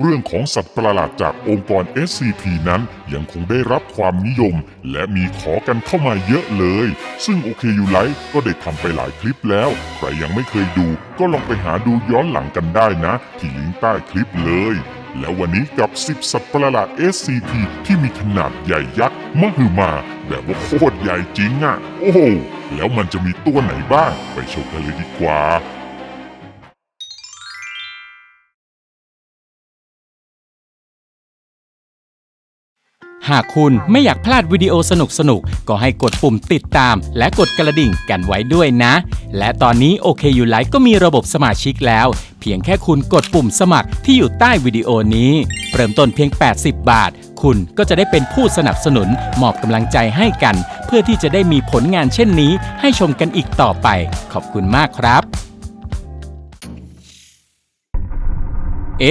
เรื่องของสัตว์ประหลาดจากองค์กร SCP นั้นยังคงได้รับความนิยม และมีขอกันเข้ามาเยอะเลย ซึ่งโอเคยูไลก็ได้ทำไปหลายคลิปแล้ว ใครยังไม่เคยดูก็ลองไปหาดูย้อนหลังกันได้นะ ที่ลิงก์ใต้คลิปเลย แล้ววันนี้กับ 10 สัตว์ประหลาด SCP ที่มีขนาดใหญ่ยักษ์มหึมา แบบว่าโคตรใหญ่จริงอะ่ะ โอ้โหแล้วมันจะมีตัวไหนบ้าง ไปชมกันเลยดีกว่า หากคุณไม่อยากพลาดวิดีโอสนุกๆก็ให้กดปุ่มติดตาม และกดกระดิ่งกันไว้ด้วยนะ และตอนนี้โอเคอยู่ไลฟ์ก็มีระบบสมาชิกแล้ว เพียงแค่คุณกดปุ่มสมัครที่อยู่ใต้วิดีโอนี้ เริ่มต้นเพียง 80 บาท คุณก็จะได้เป็นผู้สนับสนุนมอบกำลังใจให้กัน เพื่อที่จะได้มีผลงานเช่นนี้ ให้ชมกันอีกต่อไป ขอบคุณมากครับ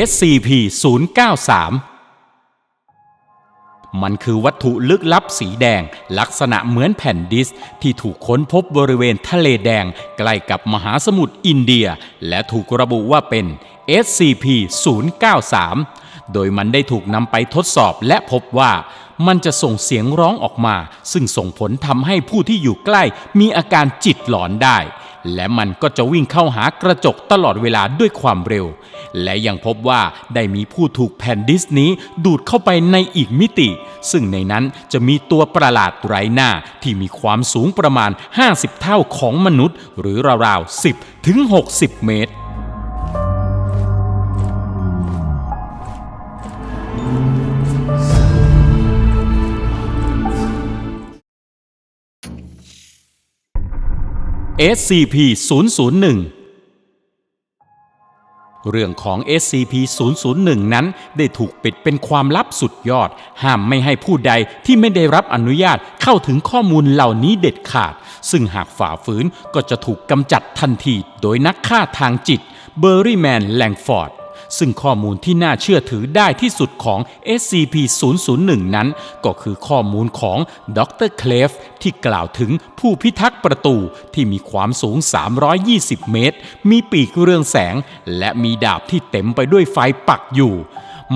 SCP 093 มันคือวัตถุลึกลับสีแดง ลักษณะเหมือนแผ่นดิสที่ถูกค้นพบบริเวณทะเลแดง ใกล้กับมหาสมุทรอินเดีย และถูกระบุว่าเป็น SCP-093 โดยมันได้ถูกนำไปทดสอบและพบว่ามันจะส่งเสียงร้องออกมา ซึ่งส่งผลทำให้ผู้ที่อยู่ใกล้มีอาการจิตหลอนได้ และมันก็จะวิ่งเข้าหากระจกตลอดเวลาด้วยความเร็ว และยังพบว่าได้มีผู้ถูกแผ่นดิสนี้ดูดเข้าไปในอีกมิติ ซึ่งในนั้นจะมีตัวประหลาดไร้หน้าที่มีความสูงประมาณ 50 เท่าของมนุษย์ หรือราวๆ 10 ถึง 60 เมตร SCP-001 เรื่องของ SCP-001 นั้นได้ถูกปิดเป็นความลับสุดยอด ห้ามไม่ให้ผู้ใดที่ไม่ได้รับอนุญาตเข้าถึงข้อมูลเหล่านี้เด็ดขาด ซึ่งหากฝ่าฝืนก็จะถูกกำจัดทันทีโดยนักฆ่าทางจิตเบอร์รี่แมนแลงฟอร์ด ซึ่งข้อมูลที่น่าเชื่อถือได้ที่สุดของ SCP-001 นั้น ก็คือข้อมูลของดรเคลฟที่กล่าวถึงผู้พิทักษ์ประตูที่มีความสูง 320 เมตร มีปีกเรืองแสง และมีดาบที่เต็มไปด้วยไฟปักอยู่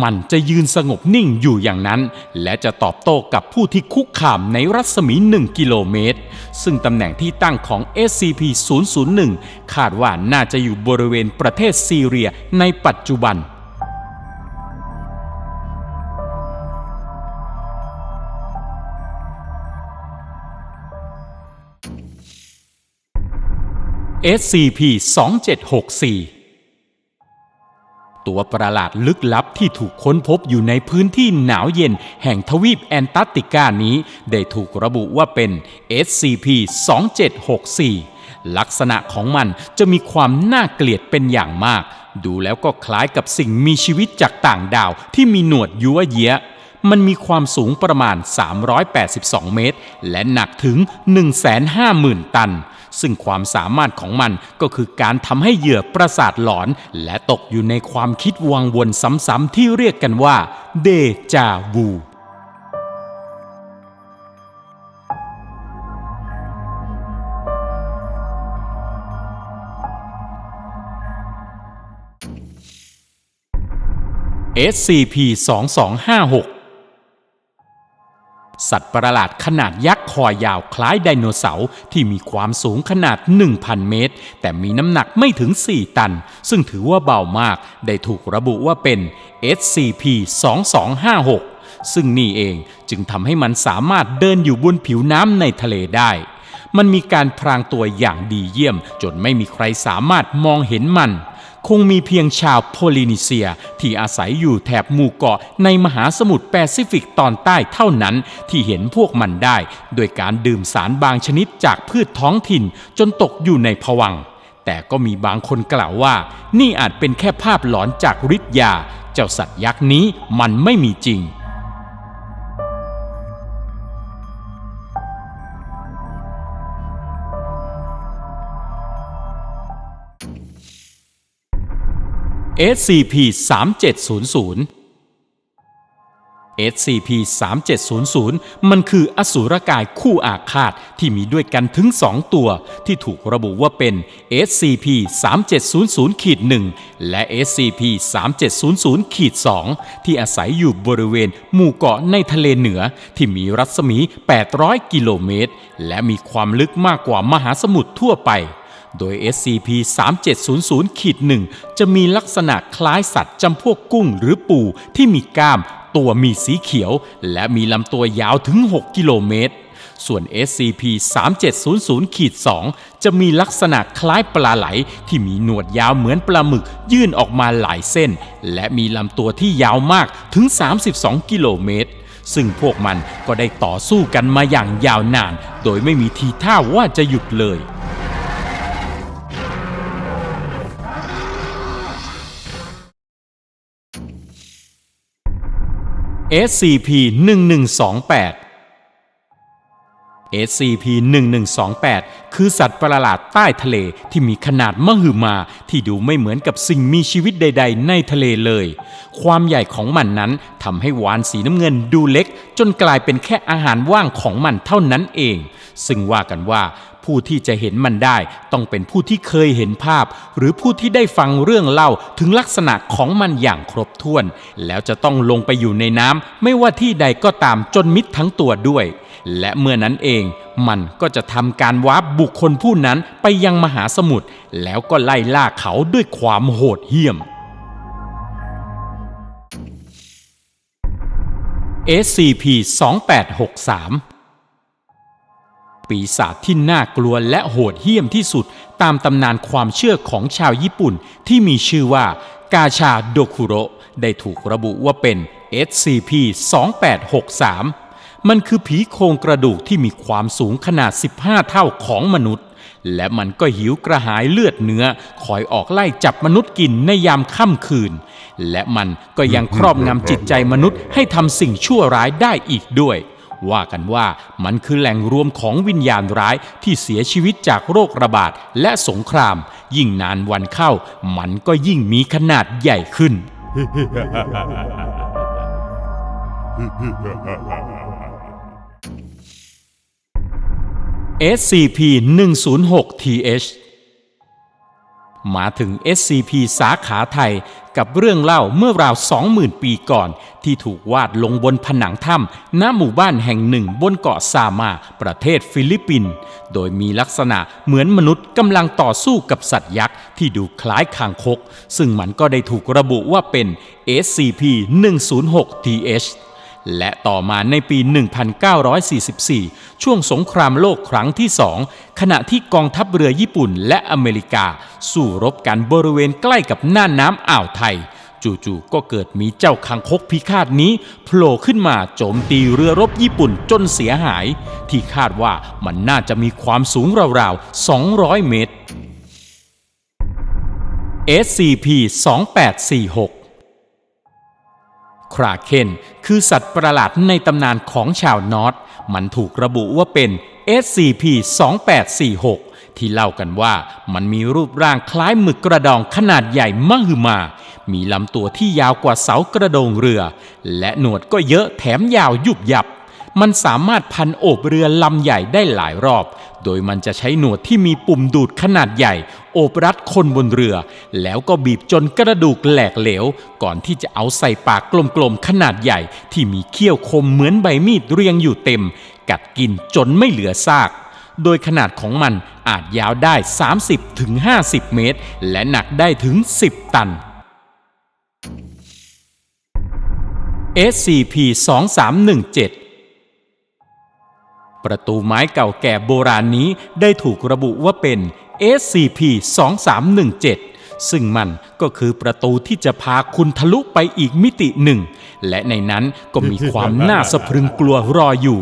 มันจะยืนสงบนิ่งอยู่อย่างนั้น และจะตอบโต้กับผู้ที่คุกคามในรัศมี 1 กิโลเมตร ซึ่งตำแหน่งที่ตั้งของ SCP-001 คาดว่าน่าจะอยู่บริเวณประเทศซีเรียในปัจจุบัน SCP-2764 ตัวประหลาดลึกลับที่ถูกค้นพบอยู่ในพื้นที่หนาวเย็นแห่งทวีปแอนตาร์กติกานี้ ได้ถูกระบุว่าเป็น SCP-2764 ลักษณะของมันจะมีความน่าเกลียดเป็นอย่างมาก ดูแล้วก็คล้ายกับสิ่งมีชีวิตจากต่างดาวที่มีหนวดยัวเยียมันมีความสูงประมาณ 382 เมตร และหนักถึง 150,000 ตัน ซึ่งความสามารถของมันก็คือการทำให้เหยื่อประสาทหลอน และตกอยู่ในความคิดวังวนซ้ำๆที่เรียกกันว่าเดจาวู SCP-2256 สัตว์ประหลาดขนาดยักษ์คอยาวคล้ายไดโนเสาร์ที่มีความสูงขนาด 1,000 เมตร แต่มีน้ำหนักไม่ถึง 4 ตัน ซึ่งถือว่าเบามาก ได้ถูกระบุว่าเป็น SCP-2256 ซึ่งนี่เองจึงทำให้มันสามารถเดินอยู่บนผิวน้ำในทะเลได้ มันมีการพรางตัวอย่างดีเยี่ยม จนไม่มีใครสามารถมองเห็นมัน คงมีเพียงชาวโพลินีเซียที่อาศัยอยู่แถบหมู่เกาะในมหาสมุทรแปซิฟิกตอนใต้เท่านั้นที่เห็นพวกมันได้ โดยการดื่มสารบางชนิดจากพืชท้องถิ่นจนตกอยู่ในผวังแต่ก็มีบางคนกล่าวว่า นี่อาจเป็นแค่ภาพหลอนจากฤทธิ์ยา เจ้าสัตว์ยักษ์นี้มันไม่มีจริง SCP-3700 SCP-3700 มันคืออสูรกายคู่อาฆาตที่มีด้วยกันถึง 2 ตัว ที่ถูกระบุว่าเป็น SCP-3700-1 และ SCP-3700-2 ที่อาศัยอยู่บริเวณหมู่เกาะในทะเลเหนือ ที่มีรัศมี 800 กิโลเมตร และมีความลึกมากกว่ามหาสมุทรทั่วไป โดย SCP-3700-1 จะมีลักษณะคล้ายสัตว์จำพวกกุ้งหรือปูที่มีกล้าม ตัวมีสีเขียว และมีลำตัวยาวถึง 6 กิโลเมตร ส่วน SCP-3700-2 จะมีลักษณะคล้ายปลาไหล ที่มีหนวดยาวเหมือนปลาหมึกยื่นออกมาหลายเส้น และมีลำตัวที่ยาวมากถึง 32 กิโลเมตรซึ่งพวกมันก็ได้ต่อสู้กันมาอย่างยาวนาน โดยไม่มีทีท่าว่าจะหยุดเลย SCP-1128 SCP-1128 คือสัตว์ประหลาดใต้ทะเลที่มีขนาดมหึมาที่ดูไม่เหมือนกับสิ่งมีชีวิตใด ๆ ในทะเลเลย ความใหญ่ของมันนั้นทำให้วานสีน้ำเงินดูเล็ก จนกลายเป็นแค่อาหารว่างของมันเท่านั้นเอง ซึ่งว่ากันว่าผู้ที่จะเห็นมันได้ต้องเป็นผู้ที่เคยเห็นภาพ หรือผู้ที่ได้ฟังเรื่องเล่าถึงลักษณะของมันอย่างครบถ้วน แล้วจะต้องลงไปอยู่ในน้ำไม่ว่าที่ใดก็ตามจนมิดทั้งตัวด้วย และเมื่อนั้นเองมันก็จะทำการวาร์ปบุคคลผู้นั้นไปยังมหาสมุทรแล้วก็ไล่ล่าเขาด้วยความโหดเหี้ยม SCP-2863 ปีศาจที่น่ากลัวและโหดเหี้ยมที่สุดตามตำนานความเชื่อของชาวญี่ปุ่นที่มีชื่อว่ากาชาโดคุโรได้ถูกระบุว่าเป็น SCP-2863 มันคือผีโครงกระดูกที่มีความสูงขนาด 15 เท่าของมนุษย์ และมันก็หิวกระหายเลือดเนื้อ คอยออกไล่จับมนุษย์กินในยามค่ำคืน และมันก็ยังครอบงำจิตใจมนุษย์ให้ทำสิ่งชั่วร้ายได้อีกด้วย ว่ากันว่ามันคือแหล่งรวมของวิญญาณร้ายที่เสียชีวิตจากโรคระบาดและสงคราม ยิ่งนานวันเข้า มันก็ยิ่งมีขนาดใหญ่ขึ้น SCP-106-TH มาถึง SCP สาขาไทยกับเรื่องเล่าเมื่อราว 20,000 ปีก่อน ที่ถูกวาดลงบนผนังถ้ำณหมู่บ้านแห่งหนึ่งบนเกาะซามา ประเทศฟิลิปปินส์โดยมีลักษณะเหมือนมนุษย์กำลังต่อสู้กับสัตว์ยักษ์ที่ดูคล้ายคางคก ซึ่งมันก็ได้ถูกระบุว่าเป็น SCP 106 TH และต่อมาในปี 1944 ช่วงสงครามโลกครั้งที่สองขณะที่กองทัพเรือญี่ปุ่นและอเมริกา สู้รบกันบริเวณใกล้กับหน่านน้ำอ่าวไทย จู่ๆก็เกิดมีเจ้าคังคกพิฆาตนี้โผล่ขึ้นมาโจมตีเรือรบญี่ปุ่นจนเสียหาย ที่คาดว่ามันน่าจะมีความสูงราวๆ 200 เมตร SCP 2846 คราเคนคือสัตว์ประหลาดในตำนานของชาวนอร์ดมันถูกระบุว่าเป็น SCP-2846 ที่เล่ากันว่ามันมีรูปร่างคล้ายหมึกกระดองขนาดใหญ่มหึมา มีลำตัวที่ยาวกว่าเสากระโดงเรือ และหนวดก็เยอะแถมยาวยุบยับ มันสามารถพันโอบเรือลำใหญ่ได้หลายรอบ โดยมันจะใช้หนวดที่มีปุ่มดูดขนาดใหญ่ โอบรัดคนบนเรือ แล้วก็บีบจนกระดูกแหลกเหลว ก่อนที่จะเอาใส่ปากกลมๆขนาดใหญ่ ที่มีเขี้ยวคมเหมือนใบมีดเรียงอยู่เต็ม กัดกินจนไม่เหลือซาก โดยขนาดของมันอาจยาวได้ 30-50 เมตร และหนักได้ถึง 10 ตัน SCP-2317 ประตูไม้เก่าแก่โบราณนี้ได้ถูกระบุว่าเป็น SCP-2317 ซึ่งมันก็คือประตูที่จะพาคุณทะลุไปอีกมิติหนึ่ง และในนั้นก็มีความน่าสะพรึงกลัวรออยู่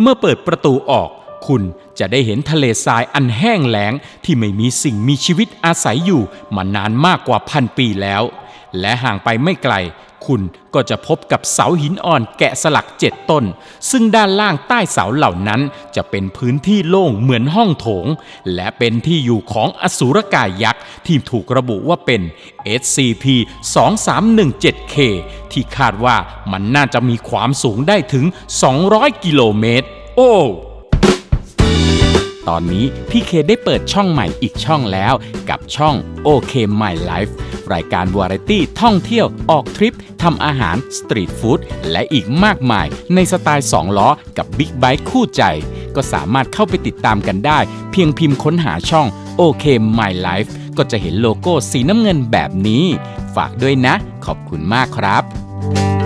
เมื่อเปิดประตูออกคุณจะได้เห็นทะเลทรายอันแห้งแล้งที่ไม่มีสิ่งมีชีวิตอาศัยอยู่มานานมากกว่าพันปีแล้ว และห่างไปไม่ไกล คุณก็จะพบกับเสาหินอ่อนแกะสลักเจ็ดต้น ซึ่งด้านล่างใต้เสาเหล่านั้นจะเป็นพื้นที่โล่งเหมือนห้องโถง และเป็นที่อยู่ของอสูรกายยักษ์ที่ถูกระบุว่าเป็น SCP-2317K ที่คาดว่ามันน่าจะมีความสูงได้ถึง 200 กิโลเมตร โอ้ ตอนนี้พี่เคได้เปิดช่องใหม่อีกช่องแล้ว กับช่องโอเค My Life รายการวาไรตี้ท่องเที่ยวออกทริปทำอาหารสตรีทฟู้ดและอีกมากมาย ในสไตล์ 2 ล้อกับบิ๊กไบค์คู่ใจ ก็สามารถเข้าไปติดตามกันได้ เพียงพิมพ์ค้นหาช่องโอเค My Life ก็จะเห็นโลโก้สีน้ำเงินแบบนี้ ฝากด้วยนะ ขอบคุณมากครับ